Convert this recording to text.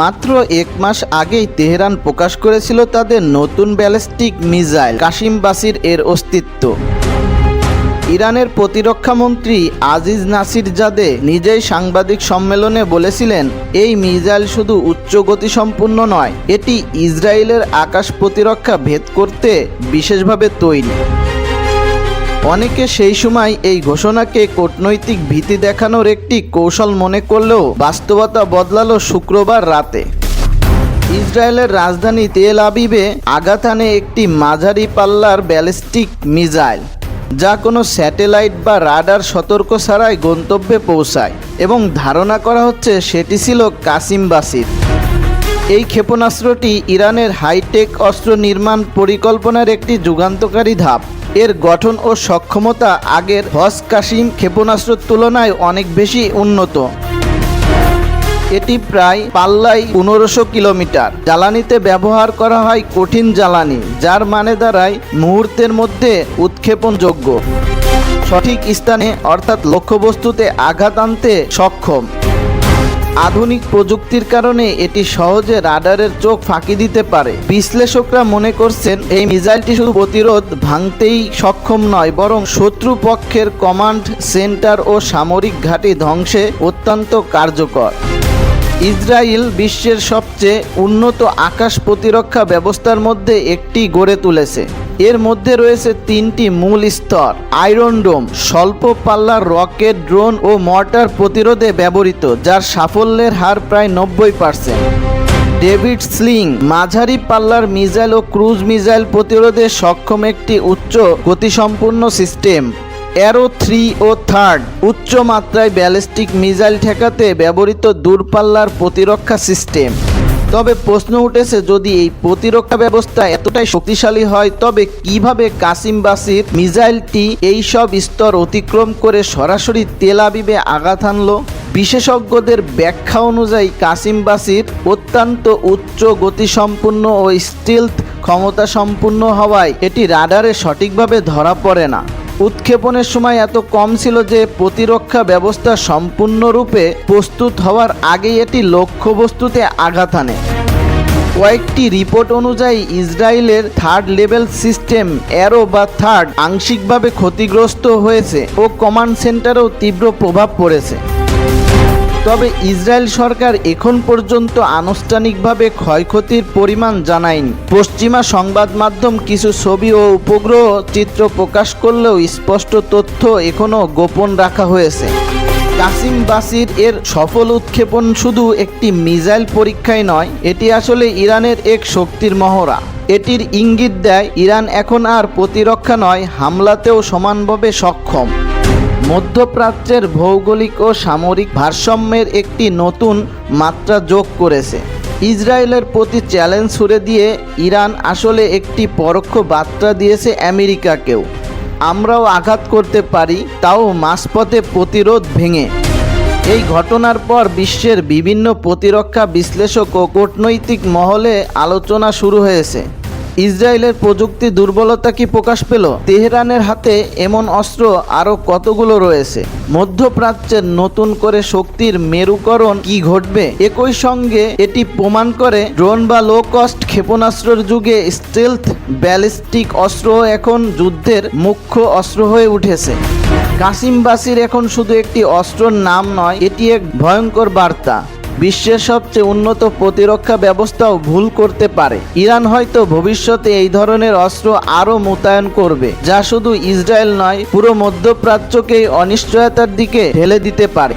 মাত্র এক মাস আগেই তেহরান প্রকাশ করেছিল তাদের নতুন ব্যালিস্টিক মিসাইল কাশিম বাসির এর অস্তিত্ব। ইরানের প্রতিরক্ষা মন্ত্রী আজিজ নাসির জাদে নিজেই সাংবাদিক সম্মেলনে বলেছিলেন, এই মিসাইল শুধু উচ্চ গতিসম্পন্ন নয়, এটি ইসরায়েলের আকাশ প্রতিরক্ষা ভেদ করতে বিশেষভাবে তৈরি। অনেকে সেই সময় এই ঘোষণাকে কূটনৈতিক ভীতি দেখানোর একটি কৌশল মনে করলেও বাস্তবতা বদলালো শুক্রবার রাতে। ইসরায়েলের রাজধানী তেল আবিবে হানে একটি মাঝারি পাল্লার ব্যালিস্টিক মিসাইল, যা কোনো স্যাটেলাইট বা রাডার সতর্ক ছাড়াই গন্তব্যে পৌঁছায় এবং ধারণা করা হচ্ছে সেটি ছিল কাসিম বাসির। এই ক্ষেপণাস্ত্রটি ইরানের হাইটেক অস্ত্র নির্মাণ পরিকল্পনার একটি যুগান্তকারী ধাপ। এর গঠন ও সক্ষমতা আগের হজ কাসিম ক্ষেপণাস্ত্রের তুলনায় অনেক বেশি উন্নত। এটি প্রায় পাল্লায় পনেরোশো কিলোমিটার। জ্বালানিতে ব্যবহার করা হয় কঠিন জ্বালানি, যার মানে দাঁড়ায় মুহূর্তের মধ্যে উৎক্ষেপণযোগ্য। সঠিক স্থানে, অর্থাৎ লক্ষ্যবস্তুতে আঘাত আনতে সক্ষম। আধুনিক প্রযুক্তির কারণে এটি সহজে রাডারের চোখ ফাঁকি দিতে পারে। বিশ্লেষকরা মনে করছেন, এই মিসাইলটি শুধু প্রতিরোধ ভাঙতেই সক্ষম নয়, বরং শত্রু পক্ষের কমান্ড সেন্টার ও সামরিক ঘাঁটি ধ্বংসে অত্যন্ত কার্যকর। ইসরায়েল বিশ্বের সবচেয়ে উন্নত আকাশ প্রতিরক্ষা ব্যবস্থার মধ্যে একটি গড়ে তুলেছে। এর মধ্যে রয়েছে তিনটি মূল স্তর। আয়রন ডোম স্বল্প পাল্লার রকেট, ড্রোন ও মর্টার প্রতিরোধে ব্যবহৃত, যার সাফল্যের হার প্রায় নব্বই পার্সেন্ট ডেভিড স্লিং মাঝারি পাল্লার মিসাইল ও ক্রুজ মিসাইল প্রতিরোধে সক্ষম একটি উচ্চ গতিসম্পন্ন সিস্টেম। অ্যারো থ্রি ও থার্ড উচ্চ মাত্রায় ব্যালিস্টিক মিসাইল ঠেকাতে ব্যবহৃত দূরপাল্লার প্রতিরক্ষা সিস্টেম। তবে প্রশ্ন উঠেছে, যদি এই প্রতিরক্ষা ব্যবস্থা এতটাই শক্তিশালী হয়, তবে কীভাবে কাসিম বাসির মিসাইলটি এই সব স্তর অতিক্রম করে সরাসরি তেল আবিবে আঘাত হানলো? বিশেষজ্ঞদের ব্যাখ্যা অনুযায়ী, কাসিম বাসির অত্যন্ত উচ্চ গতিসম্পন্ন ও স্টিলথ ক্ষমতা সম্পূর্ণ হওয়ায় এটি রাডারে সঠিকভাবে ধরা পড়ে না। উৎক্ষেপণের সময় এত কম ছিল যে প্রতিরক্ষা ব্যবস্থা সম্পূর্ণরূপে প্রস্তুত হওয়ার আগেই এটি লক্ষ্যবস্তুতে আঘাত আনে কয়েকটি রিপোর্ট অনুযায়ী ইসরায়েলের থার্ড লেভেল সিস্টেম অ্যারো বা থার্ড আংশিকভাবে ক্ষতিগ্রস্ত হয়েছে ও কমান্ড সেন্টারেও তীব্র প্রভাব পড়েছে। তবে ইসরায়েল সরকার এখন পর্যন্ত আনুষ্ঠানিকভাবে ক্ষয়ক্ষতির পরিমাণ জানায়নি। পশ্চিমা সংবাদ মাধ্যম কিছু ছবি ও উপগ্রহ চিত্র প্রকাশ করলেও স্পষ্ট তথ্য এখনও গোপন রাখা হয়েছে। কাসিম বাসির এর সফল উৎক্ষেপণ শুধু একটি মিসাইল পরীক্ষায় নয়, এটি আসলে ইরানের এক শক্তির মহড়া। এটির ইঙ্গিত দেয়, ইরান এখন আর প্রতিরক্ষা নয়, হামলাতেও সমানভাবে সক্ষম। মধ্যপ্রাচ্যের ভৌগোলিক ও সামরিক ভারসাম্যের একটি নতুন মাত্রা যোগ করেছে। ইসরায়েলের প্রতি চ্যালেঞ্জ ছুড়ে দিয়ে ইরান আসলে একটি পরোক্ষ বার্তা দিয়েছে আমেরিকাকেও। আমরাও আঘাত করতে পারি, তাও মাঝপথে প্রতিরোধ ভেঙে। এই ঘটনার পর বিশ্বের বিভিন্ন প্রতিরক্ষা বিশ্লেষক ও কূটনৈতিক মহলে আলোচনা শুরু হয়েছে। ইসরায়েলের প্রযুক্তি দুর্বলতা কি প্রকাশ পেল? তেহরানের হাতে এমন অস্ত্র আরও কতগুলো রয়েছে? মধ্যপ্রাচ্যের নতুন করে শক্তির মেরুকরণ কি ঘটবে? একই সঙ্গে এটি প্রমাণ করে ড্রোন বা লো কস্ট ক্ষেপণাস্ত্রের যুগে স্টেলথ ব্যালিস্টিক অস্ত্র এখন যুদ্ধের মুখ্য অস্ত্র হয়ে উঠেছে। কাসিম বাসির এখন শুধু একটি অস্ত্রর নাম নয়, এটি এক ভয়ঙ্কর বার্তা। বিশ্বের সবচেয়ে উন্নত প্রতিরক্ষা ব্যবস্থাও ভুল করতে পারে। ইরান হয়তো ভবিষ্যতে এই ধরনের অস্ত্র আরও মোতায়েন করবে, যা শুধু ইসরায়েল নয়, পুরো মধ্যপ্রাচ্যকেই অনিশ্চয়তার দিকে ঠেলে দিতে পারে।